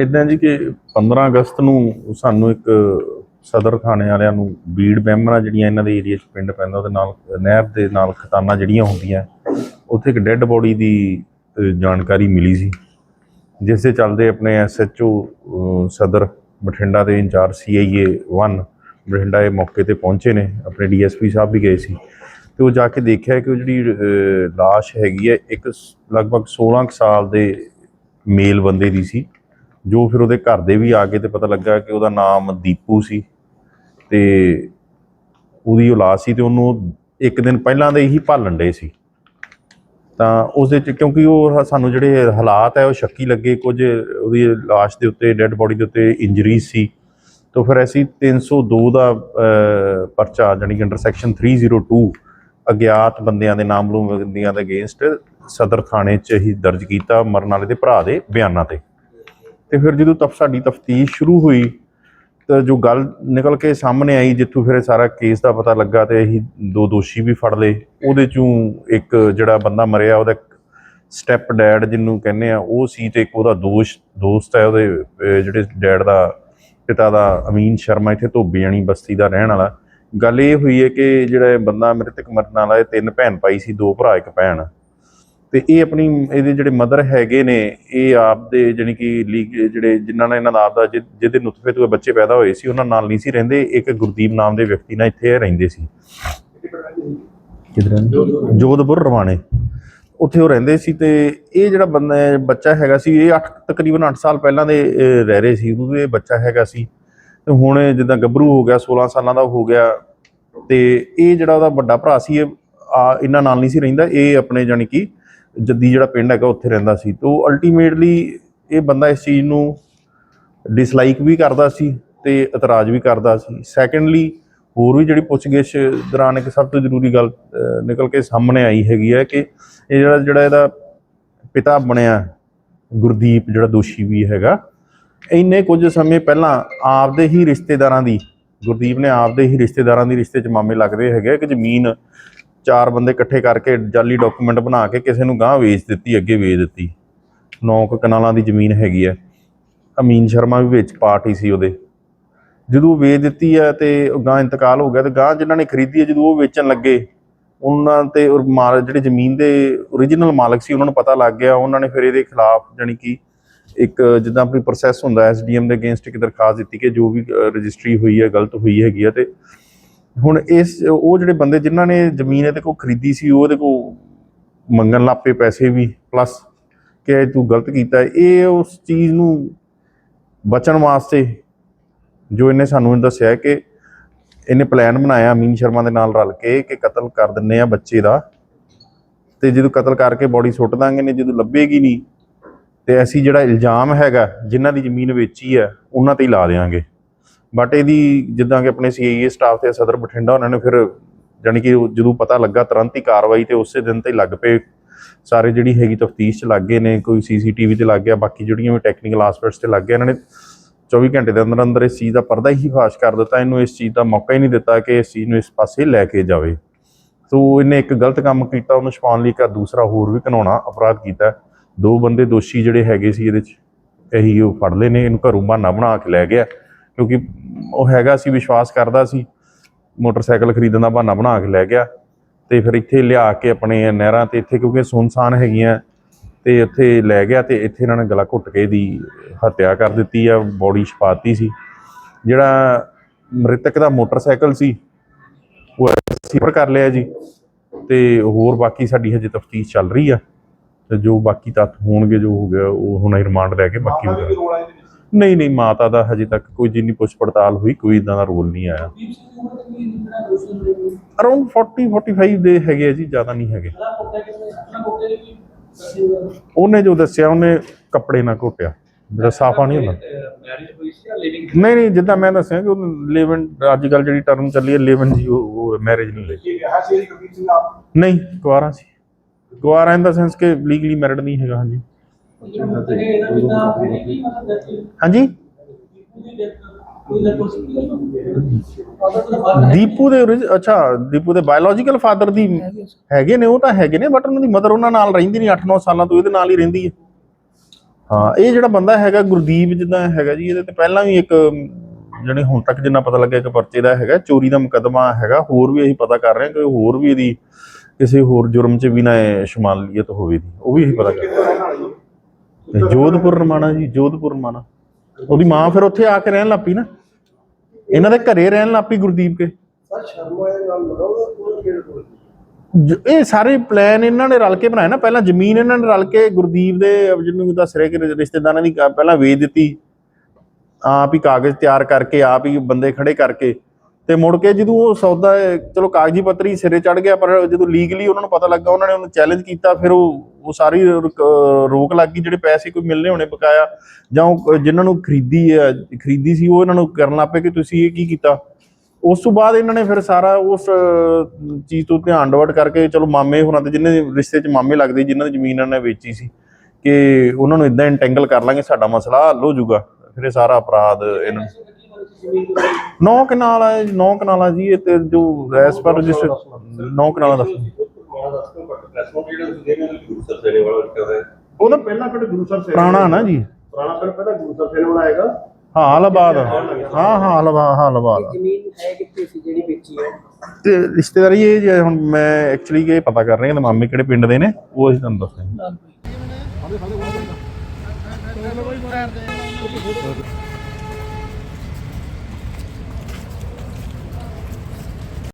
ਇਦਾਂ ਜੀ ਕਿ 15 ਅਗਸਤ ਨੂੰ ਸਾਨੂੰ ਇੱਕ ਸਦਰ ਥਾਣੇ ਵਾਲਿਆਂ ਨੂੰ ਬੀੜ ਬੈਮਰਾ ਜਿਹੜੀਆਂ ਇਹਨਾਂ ਦੇ ਏਰੀਆ 'ਚ ਪਿੰਡ ਪੈਂਦਾ ਉਹਦੇ ਨਾਲ ਨਹਿਰ ਦੇ ਨਾਲ ਖਤਾਨਾਂ ਜਿਹੜੀਆਂ ਹੁੰਦੀਆਂ ਉੱਥੇ ਇੱਕ ਡੈੱਡ ਬੋਡੀ ਦੀ ਜਾਣਕਾਰੀ ਮਿਲੀ ਸੀ ਜਿਸ ਦੇ ਚੱਲਦੇ ਆਪਣੇ ਐਸਐਚਓ ਸਦਰ ਬਠਿੰਡਾ ਦੇ ਇੰਚਾਰਜ ਸੀਆਈਏ 1 ਬਠਿੰਡਾ ਇਹ ਮੌਕੇ ਤੇ ਪਹੁੰਚੇ ਨੇ ਆਪਣੇ ਡੀਐਸਪੀ ਸਾਹਿਬ ਵੀ ਗਏ ਸੀ ਤੇ ਉਹ ਜਾ ਕੇ ਦੇਖਿਆ ਕਿ ਉਹ ਜਿਹੜੀ ਅ, ਲਾਸ਼ ਹੈਗੀ ਹੈ ਇੱਕ ਲਗਭਗ 16 ਕੁ ਸਾਲ ਦੇ ਮੇਲ ਬੰਦੇ ਦੀ ਸੀ ਜੋ ਫਿਰ ਉਹਦੇ ਘਰ ਦੇ ਵੀ ਆ ਗਏ ਤੇ ਪਤਾ ਲੱਗਾ ਕਿ ਉਹਦਾ ਨਾਮ ਦੀਪੂ ਸੀ ਤੇ ਉਹਦੀ ਔਲਾਦ ਸੀ ਤੇ ਉਹਨੂੰ ਇੱਕ ਦਿਨ ਪਹਿਲਾਂ ਦੇ ਹੀ ਭਾਲਣ ਡੇ ਸੀ। ਤਾਂ ਉਸ ਦੇ ਚ ਕਿਉਂਕਿ ਉਹ ਸਾਨੂੰ ਜਿਹੜੇ ਹਾਲਾਤ ਹੈ ਉਹ ਸ਼ੱਕੀ ਲੱਗੇ, ਕੁਝ ਉਹਦੀ ਲਾਸ਼ ਦੇ ਉੱਤੇ, ਡੈੱਡ ਬੋਡੀ ਦੇ ਉੱਤੇ ਇੰਜਰੀਜ਼ ਸੀ। ਤਾਂ ਫਿਰ ਅਸੀਂ 302 ਦਾ ਪਰਚਾ ਜਾਣੀ ਕਿ ਅੰਡਰ ਸੈਕਸ਼ਨ 302 ਅਗਿਆਤ ਬੰਦਿਆਂ ਦੇ ਨਾਮਲੂਮ ਬੰਦਿਆਂ ਦੇ ਅਗੇਂਸਟ ਸਦਰ ਥਾਣੇ 'ਚ ਹੀ ਦਰਜ ਕੀਤਾ, ਮਰਨ ਵਾਲੇ ਦੇ ਭਰਾ ਦੇ ਬਿਆਨਾਂ ਤੇ। ਤੇ ਫਿਰ ਜਦੋਂ ਤਫ, ਸਾਡੀ ਤਫਤੀਸ਼ ਸ਼ੁਰੂ ਹੋਈ, ਤਾਂ ਜੋ ਗੱਲ ਨਿਕਲ ਕੇ ਸਾਹਮਣੇ ਆਈ, ਜਿੱਥੋਂ ਫਿਰ ਇਹ ਸਾਰਾ ਕੇਸ ਦਾ ਪਤਾ ਲੱਗਾ ਤੇ ਅਸੀਂ ਦੋ ਦੋਸ਼ੀ ਵੀ ਫੜ ਲਏ। ਉਹਦੇ ਚੋਂ ਇੱਕ ਜਿਹੜਾ ਬੰਦਾ ਮਰਿਆ, ਉਹਦਾ ਸਟੈਪ ਡੈਡ ਜਿਹਨੂੰ ਕਹਿੰਦੇ ਆ, ਉਹ ਸੀ ਤੇ ਇੱਕ ਉਹਦਾ ਦੋਸ਼, ਦੋਸਤ ਹੈ ਉਹਦੇ ਜਿਹੜੇ ਡੈਡ ਦਾ ਪਿਤਾ ਦਾ ਅਮੀਨ ਸ਼ਰਮਾ, ਇੱਥੇ ਧੋਬੀ ਜਾਣੀ ਬਸਤੀ ਦਾ ਰਹਿਣ ਵਾਲਾ। ਗੱਲ ਇਹ ਹੋਈ ਹੈ ਕਿ ਜਿਹੜਾ ਬੰਦਾ ਮ੍ਰਿਤਕ ਮਰਨ ਵਾਲਾ, ਇਹ ਤਿੰਨ ਭੈਣ ਭਾਈ ਸੀ, ਦੋ ਭਰਾ, ਇੱਕ ਭੈਣ। ਤੇ ਇਹ ਆਪਣੀ, ਇਹਦੇ ਜਿਹੜੇ ਮਦਰ ਹੈਗੇ ਨੇ, ਇਹ ਆਪ ਦੇ ਜਾਣੀ ਕਿ ਲੀਗ ਜਿਹੜੇ ਜਿਨ੍ਹਾਂ ਨੇ ਇਹਨਾਂ ਦਾ ਆਪ ਦਾ ਜਿ- ਜਿਹਦੇ ਨੁਤਫੇ ਤੋਂ ਬੱਚੇ ਪੈਦਾ ਹੋਏ ਸੀ, ਉਹਨਾਂ ਨਾਲ ਨਹੀਂ ਸੀ ਰਹਿੰਦੇ। ਇੱਕ ਗੁਰਦੀਪ ਨਾਮ ਦੇ ਵਿਅਕਤੀ ਨਾਲ ਇੱਥੇ ਰਹਿੰਦੇ ਸੀ। ਕਿਧਰ ਜੋਧਪੁਰ, ਰਵਾਣੇ। ਉੱਥੇ ਉਹ ਰਹਿੰਦੇ ਸੀ ਤੇ ਇਹ ਜਿਹੜਾ ਬੰਦਾ, ਬੱਚਾ ਹੈਗਾ ਸੀ, ਇਹ 8 ਤਕਰੀਬਨ 8 ਸਾਲ ਪਹਿਲਾਂ ਦੇ ਰਹਿ ਰਹੇ ਸੀ। ਉਦੋਂ ਇਹ ਬੱਚਾ ਹੈਗਾ ਸੀ। ਤੇ ਹੁਣ ਜਿੱਦਾਂ ਗੱਭਰੂ ਹੋ ਗਿਆ 16 ਸਾਲਾਂ ਦਾ ਹੋ ਗਿਆ। ਤੇ ਇਹ ਜਿਹੜਾ ਉਹਦਾ ਵੱਡਾ ਭਰਾ ਸੀ, ਇਹ ਆ, ਇਹਨਾਂ ਨਾਲ ਨਹੀਂ ਸੀ ਰਹਿੰਦਾ। ਇਹ ਆਪਣੇ ਜਾਣੀ ਕਿ ਜੱਦੀ ਜਿਹੜਾ ਪਿੰਡ ਹੈਗਾ ਉੱਥੇ ਰਹਿੰਦਾ ਸੀ। ਤੋਂ ਅਲਟੀਮੇਟਲੀ ਇਹ ਬੰਦਾ ਇਸ ਚੀਜ਼ ਨੂੰ ਡਿਸਲਾਈਕ ਵੀ ਕਰਦਾ ਸੀ ਤੇ ਇਤਰਾਜ਼ ਵੀ ਕਰਦਾ ਸੀ। ਸੈਕੰਡਲੀ ਹੋਰ ਵੀ ਜਿਹੜੀ ਪੁੱਛਗਿੱਛ ਦੌਰਾਨ ਇੱਕ ਸਭ ਤੋਂ ਜ਼ਰੂਰੀ ਗੱਲ ਨਿਕਲ ਕੇ ਸਾਹਮਣੇ ਆਈ ਹੈਗੀ ਹੈ ਕਿ ਇਹ ਜਿਹੜਾ ਜਿਹੜਾ ਇਹਦਾ ਪਿਤਾ ਬਣਿਆ, ਗੁਰਦੀਪ ਜਿਹੜਾ ਦੋਸ਼ੀ ਵੀ ਹੈਗਾ, ਇੰਨੇ ਕੁਝ ਸਮੇਂ ਪਹਿਲਾਂ ਆਪਦੇ ਹੀ ਰਿਸ਼ਤੇਦਾਰਾਂ ਦੀ, ਗੁਰਦੀਪ ਨੇ ਆਪਦੇ ਹੀ ਰਿਸ਼ਤੇਦਾਰਾਂ ਦੀ ਰਿਸ਼ਤੇ 'ਚ ਮਾਮੇ ਲੱਗਦੇ ਹੈਗੇ ਕਿ ਜ਼ਮੀਨ ਚਾਰ ਬੰਦੇ ਇਕੱਠੇ ਕਰਕੇ ਜਾਲੀ ਡਾਕੂਮੈਂਟ ਬਣਾ ਕੇ ਕਿਸੇ ਨੂੰ ਗਾਂਹ ਵੇਚ ਦਿੱਤੀ, ਅੱਗੇ ਵੇਚ ਦਿੱਤੀ। ਨੌ ਕੁ ਕਨਾਲਾਂ ਦੀ ਜ਼ਮੀਨ ਹੈਗੀ ਹੈ। ਅਮੀਨ ਸ਼ਰਮਾ ਵੀ ਵਿੱਚ ਪਾਰਟੀ ਸੀ ਉਹਦੇ। ਜਦੋਂ ਉਹ ਵੇਚ ਦਿੱਤੀ ਹੈ ਤੇ ਉਹ ਗਾਂ ਇੰਤਕਾਲ ਹੋ ਗਿਆ ਤੇ ਗਾਂ ਜਿਨ੍ਹਾਂ ਨੇ ਖਰੀਦੀ ਹੈ, ਜਦੋਂ ਉਹ ਵੇਚਣ ਲੱਗੇ, ਉਹਨਾਂ ਤੇ ਮਾਲ ਜਿਹੜੇ ਜ਼ਮੀਨ ਦੇ origignal ਮਾਲਕ ਸੀ, ਉਹਨਾਂ ਨੂੰ ਪਤਾ ਲੱਗ ਗਿਆ। ਉਹਨਾਂ ਨੇ ਫਿਰ ਇਹਦੇ ਖਿਲਾਫ ਜਾਣੀ ਕਿ ਇੱਕ ਜਿੱਦਾਂ ਆਪਣੀ ਪ੍ਰੋਸੈਸ ਹੁੰਦਾ ਐਸਡੀਐਮ ਦੇ ਅਗੇਂਸਟ ਇੱਕ ਦਰਖਾਸਤ ਦਿੱਤੀ ਕਿ ਜੋ ਵੀ ਰਜਿਸਟਰੀ ਹੋਈ ਹੈ, ਗਲਤ ਹੋਈ ਹੈਗੀ ਹੈ ਤੇ ਹੁਣ ਇਸ, ਉਹ ਜਿਹੜੇ ਬੰਦੇ ਜਿਨ੍ਹਾਂ ਨੇ ਜ਼ਮੀਨ ਇਹਦੇ ਕੋਲ ਖਰੀਦੀ ਸੀ ਉਹਦੇ ਕੋਲ ਮੰਗਣ ਲੱਪੇ ਪੈਸੇ ਵੀ ਪਲੱਸ ਕਿ ਤੂੰ ਗਲਤ ਕੀਤਾ ਇਹ ਉਸ ਚੀਜ਼ ਨੂੰ ਬਚਣ ਵਾਸਤੇ ਜੋ ਇਹਨੇ ਸਾਨੂੰ ਦੱਸਿਆ ਕਿ ਇਹਨੇ ਪਲਾਨ ਬਣਾਇਆ ਅਮੀਨ ਸ਼ਰਮਾ ਦੇ ਨਾਲ ਰਲ ਕੇ ਕਿ ਕਤਲ ਕਰ ਦਿੰਨੇ ਆ ਬੱਚੇ ਦਾ। ਤੇ ਜਦੋਂ ਕਤਲ ਕਰਕੇ ਬੋਡੀ ਸੁੱਟ ਦਾਂਗੇ ਨੇ, ਜਦੋਂ ਲੱਭੇਗੀ ਨਹੀਂ, ਤੇ ਐਸੀ ਜਿਹੜਾ ਇਲਜ਼ਾਮ ਹੈਗਾ, ਜਿਨ੍ਹਾਂ ਦੀ ਜ਼ਮੀਨ ਵੇਚੀ ਹੈ, ਉਹਨਾਂ ਤੇ ਹੀ ਲਾ ਦੇਵਾਂਗੇ ਬਟ ਇਹਦੀ ਜਿੱਦਾਂ ਕਿ ਆਪਣੇ ਸੀਆਈਏ ਸਟਾਫ ਤੇ ਸਦਰ ਬਠਿੰਡਾ ਉਹਨਾਂ ਨੇ ਫਿਰ ਜਾਣੀ ਕਿ ਜਦੋਂ ਪਤਾ ਲੱਗਾ ਤੁਰੰਤ ਹੀ ਕਾਰਵਾਈ ਤੇ ਉਸੇ ਦਿਨ ਤੇ ਲੱਗ ਪਏ। ਸਾਰੇ ਜਿਹੜੀ ਹੈਗੀ ਤਫਤੀਸ਼ ਚ ਲੱਗ ਗਏ ਨੇ, ਕੋਈ ਸੀਸੀਟੀਵੀ ਤੇ ਲੱਗ ਗਿਆ, ਬਾਕੀ ਜਿਹੜੀਆਂ ਵੀ ਟੈਕਨੀਕਲ ਆਸਪੈਕਟਸ ਤੇ ਲੱਗ ਗਏ, ਇਹਨਾਂ ਨੇ 24 ਘੰਟੇ ਦੇ ਅੰਦਰ ਅੰਦਰ ਇਸ ਚੀਜ਼ ਦਾ ਪਰਦਾ ਹੀ ਫਾਸ਼ ਕਰ ਦਿੱਤਾ। ਇਹਨੂੰ ਇਸ ਚੀਜ਼ ਦਾ ਮੌਕਾ ਹੀ ਨਹੀਂ ਦਿੱਤਾ ਕਿ ਇਸ ਚੀਜ਼ ਨੂੰ ਇਸ ਪਾਸੇ ਲੈ ਕੇ ਜਾਵੇ। ਸੋ ਇਹਨੇ ਇੱਕ ਗਲਤ ਕੰਮ ਕੀਤਾ, ਉਹਨੂੰ ਛਪਾਉਣ ਲਈ ਇੱਕ ਦੂਸਰਾ ਹੋਰ ਵੀ ਘਿਨਾਉਣਾ ਅਪਰਾਧ ਕੀਤਾ। ਦੋ ਬੰਦੇ ਦੋਸ਼ੀ ਜਿਹੜੇ ਹੈਗੇ ਸੀ ਇਹਦੇ ਚ, ਇਹੀ ਉਹ ਫੜ ਲਏ ਨੇ, ਇਹਨੂੰ ਘਰੋਂ ਬਹਾਨਾ ਬਣਾ ਕੇ ਲੈ ਗਿਆ। ਕਿਉਂਕਿ ਉਹ ਹੈਗਾ ਸੀ ਵਿਸ਼ਵਾਸ ਕਰਦਾ ਸੀ। ਮੋਟਰਸਾਈਕਲ ਖਰੀਦਣ ਦਾ ਬਹਾਨਾ ਬਣਾ ਕੇ ਲੈ ਗਿਆ ਤੇ ਫਿਰ ਇੱਥੇ ਲਿਆ ਕੇ ਆਪਣੇ ਨਹਿਰਾਂ ਤੇ ਇੱਥੇ ਕਿਉਂਕਿ ਸੁਨਸਾਨ ਹੈਗੀਆਂ ਤੇ ਇੱਥੇ ਲੈ ਗਿਆ ਤੇ ਇੱਥੇ ਇਹਨਾਂ ਨੇ ਗਲਾ ਘੁੱਟ ਕੇ ਦੀ ਹੱਤਿਆ ਕਰ ਦਿੱਤੀ ਆ ਬੋਡੀ ਛਪਾਤੀ ਸੀ। ਜਿਹੜਾ ਮ੍ਰਿਤਕ ਦਾ ਮੋਟਰਸਾਈਕਲ ਸੀ ਉਹ ਸਿਫਰ ਕਰ ਲਿਆ ਜੀ ਤੇ ਹੋਰ ਬਾਕੀ ਸਾਡੀ ਹਜੇ ਤਫਤੀਸ਼ ਚੱਲ ਰਹੀ ਆ ਤੇ ਜੋ ਬਾਕੀ ਤੱਥ ਹੋਣਗੇ ਜੋ ਹੋ ਗਿਆ ਉਹ ਹੁਣ ਰਿਮਾਂਡ ਲੈ ਕੇ ਬਾਕੀ ਨਹੀਂ ਨਹੀਂ, ਮਾਤਾ ਦਾ ਹਜੇ ਤੱਕ ਕੋਈ ਜਿੰਨੀ ਪੁੱਛ ਪੜਤਾਲ ਹੋਈ, ਕੋਈ ਇਦਾਂ ਦਾ ਰੋਲ ਨਹੀਂ ਆਇਆ। ਦੀਪ ਸਿੰਘ ਦੀ ਉਮਰ ਅਰਾਊਂਡ 40 45 ਦੇ ਹੈਗੇ ਆ ਜੀ, ਜ਼ਿਆਦਾ ਨਹੀਂ ਹੈਗੇ। ਉਹਨੇ ਜੋ ਦੱਸਿਆ, ਉਹਨੇ ਕੱਪੜੇ ਨਾਲ ਘੋਟਿਆ। ਜਿਹੜਾ ਸਾਫਾ ਨਹੀਂ ਹੁੰਦਾ। ਨਹੀਂ ਨਹੀਂ, ਜਿੱਦਾਂ ਮੈਂ ਦੱਸਿਆ ਕਿ ਉਹ ਲਿਵਨ ਅੱਜ ਕੱਲ ਜਿਹੜੀ ਟਰਮ ਚੱਲੀ ਹੈ, ਲਿਵਨ ਜੀ, ਉਹ ਮੈਰਿਜ ਨਹੀਂ ਲਈ ਨਹੀਂ ਕੁਆਰਾ ਸੀ। ਕੁਆਰਾ ਇਨ ਦਾ ਸੈਂਸ ਕਿ ਲੀਗਲੀ ਮੈਰਿਡ ਨਹੀਂ ਹੈਗਾ, ਹਾਂਜੀ। ਹਾਂਜੀ? ਦੀਪੂ ਦੇ ਅੱਛਾ, ਦੀਪੂ ਦੇ ਬਾਇਓਲੋਜੀਕਲ ਫਾਦਰ ਦੀ ਹੈਗੇ ਨੇ, ਉਹ ਤਾਂ ਹੈਗੇ ਨੇ ਬਟ ਉਹਨਾਂ ਦੀ ਮਦਰ ਉਹਨਾਂ ਨਾਲ ਰਹਿੰਦੀ ਨਹੀਂ 8-9 ਸਾਲਾਂ ਤੋਂ ਇਹਦੇ ਨਾਲ ਹੀ ਰਹਿੰਦੀ ਹੈ। ਹਾਂ, ਇਹ ਜਿਹੜਾ ਬੰਦਾ ਹੈਗਾ, ਗੁਰਦੀਪ ਜਿੱਦਾਂ ਹੈਗਾ ਜੀ, ਇਹਦੇ ਤੇ ਪਹਿਲਾਂ ਵੀ ਇੱਕ, ਜਿਹੜੇ ਹੁਣ ਤੱਕ ਜਿੰਨਾ ਪਤਾ ਲੱਗਿਆ, ਇੱਕ ਪਰਚੇ ਦਾ ਹੈਗਾ, ਚੋਰੀ ਦਾ ਮੁਕੱਦਮਾ ਹੈਗਾ, ਹੋਰ ਵੀ ਅਸੀਂ ਪਤਾ ਕਰ ਰਹੇ ਹਾਂ ਕਿ ਹੋਰ ਵੀ ਇਹਦੀ ਕਿਸੇ ਹੋਰ ਜੁਰਮ 'ਚ ਵੀ ਨਾ ਇਹ ਸ਼ਮਾਲੀਅਤ ਹੋਵੇ ਦੀ ਉਹ ਵੀ ਅਸੀਂ ਪਤਾ ਕਰ ਰਹੇ ਹਾਂ। ਜੋਧਪੁਰ ਰਮਾਣਾ ਜੀ ਜੋਧਪੁਰ ਰਮਾਣਾ ਉਹਦੀ ਮਾਂ ਫਿਰ ਉੱਥੇ ਆ ਕੇ ਰਹਿਣ ਲੱਪੀ ਨਾ। ਇਹਨਾਂ ਦੇ ਘਰੇ ਰਹਿਣ ਲੱਪੀ ਗੁਰਦੀਪ ਕੇ। ਸਰ ਸ਼ਰਮਾ ਇਹ ਲਗਾਉਂਦਾ ਸਾਰੇ ਪਲਾਨ ਇਹਨਾਂ ਨੇ ਰਲ ਕੇ ਬਣਾਏ ਨਾ। ਪਹਿਲਾਂ ਜ਼ਮੀਨ ਇਹਨਾਂ ਨੇ ਰਲ ਕੇ ਗੁਰਦੀਪ ਦੇ ਜਿਹਨੂੰ ਦੱਸ ਰਹੇ ਕਿ ਰਿਸ਼ਤੇਦਾਰਾਂ ਦੀ ਪਹਿਲਾਂ ਵੇਚ ਦਿੱਤੀ। ਆਪ ਹੀ ਕਾਗਜ਼ ਤਿਆਰ ਕਰਕੇ ਆਪ ਹੀ ਬੰਦੇ ਖੜੇ ਕਰਕੇ। ਤੇ ਮੁੜ ਕੇ ਜਦੋਂ ਉਹ ਸੌਦਾ, ਚਲੋ ਕਾਗਜ਼ੀ ਪੱਤਰੀ ਸਿਰੇ ਚੜ ਗਿਆ, ਪਰ ਜਦੋਂ ਲੀਗਲੀ ਉਹਨਾਂ ਨੂੰ ਪਤਾ ਲੱਗਾ, ਉਹਨਾਂ ਨੇ ਉਹਨੂੰ ਚੈਲੰਜ ਕੀਤਾ, ਫਿਰ ਉਹ ਉਹ ਸਾਰੀ ਰੋਕ ਲੱਗ ਗਈ, ਜਿਹੜੇ ਪੈਸੇ ਕੋਈ ਮਿਲਨੇ ਹੋਣੇ ਬਕਾਇਆ, ਜਾਂ ਜਿਨ੍ਹਾਂ ਨੂੰ ਖਰੀਦੀ ਹੈ ਖਰੀਦੀ ਸੀ, ਉਹ ਇਹਨਾਂ ਨੂੰ ਕਰਨ ਲੱਗ ਪਏ ਕਿ ਤੁਸੀਂ ਇਹ ਕੀ ਕੀਤਾ? ਉਸ ਤੋਂ ਬਾਅਦ ਇਹਨਾਂ ਨੇ ਫਿਰ ਸਾਰਾ ਉਸ, ਚੀਜ਼ ਤੋਂ ਧਿਆਨ ਡਿਵਰਟ ਕਰਕੇ, ਚਲੋ ਮਾਮੇ ਹੋਰਾਂ ਦੇ ਜਿਨ੍ਹਾਂ ਰਿਸ਼ਤੇ 'ਚ ਮਾਮੇ ਲੱਗਦੇ, ਜਿਨ੍ਹਾਂ ਦੀ ਜ਼ਮੀਨ ਇਹਨਾਂ ਨੇ ਵੇਚੀ ਸੀ, ਕਿ ਉਹਨਾਂ ਨੂੰ ਇਦਾਂ ਇੰਟੈਂਗਲ ਕਰ ਲਾਂਗੇ, ਸਾਡਾ ਮਸਲਾ ਹੱਲ ਹੋ ਜਾਊਗਾ, ਫਿਰ ਇਹ ਸਾਰਾ ਅਪਰਾਧ ਇਹਨਾਂ ਨੌ ਕਨਾਲ ਹੈ ਨੌ ਕਨਾਲ ਹੈ ਜੀ ਇਹ ਤੇ ਜੋ ਐਸ ਪਰ ਰਜਿਸਟਰ ਨੌ ਕਨਾਲਾਂ ਦਾ ਉਹਦਾ ਪਹਿਲਾ ਪਿੰਡ ਗੁਰੂ ਸਾਹਿਬ ਸੇਨ ਪੁਰਾਣਾ ਨਾ ਜੀ। ਪੁਰਾਣਾ ਪਿੰਡ ਪਹਿਲਾਂ ਗੁਰੂ ਸਾਹਿਬ ਸੇਨ ਵਾਲਾ ਹੈਗਾ ਹਾਂ ਹਾਲਾਬਾਦ। ਹਾਂ ਹਾਂ ਹਾਲਾਬਾਦ ਹਾਲਾਬਾਦ। ਜ਼ਮੀਨ ਹੈ ਕਿੱਥੇ ਸੀ ਜਿਹੜੀ ਵੇਚੀ ਹੈ? ਤੇ ਰਿਸ਼ਤੇਦਾਰੀ ਇਹ ਜੇ ਹੁਣ ਮੈਂ ਐਕਚੁਅਲੀ ਇਹ ਪਤਾ ਕਰ ਰਿਹਾ ਕਿ ਮਾਮੇ ਕਿਹੜੇ ਪਿੰਡ ਦੇ ਨੇ ਉਹ ਅਸੀਂ ਤੁਹਾਨੂੰ ਦੱਸਾਂਗੇ।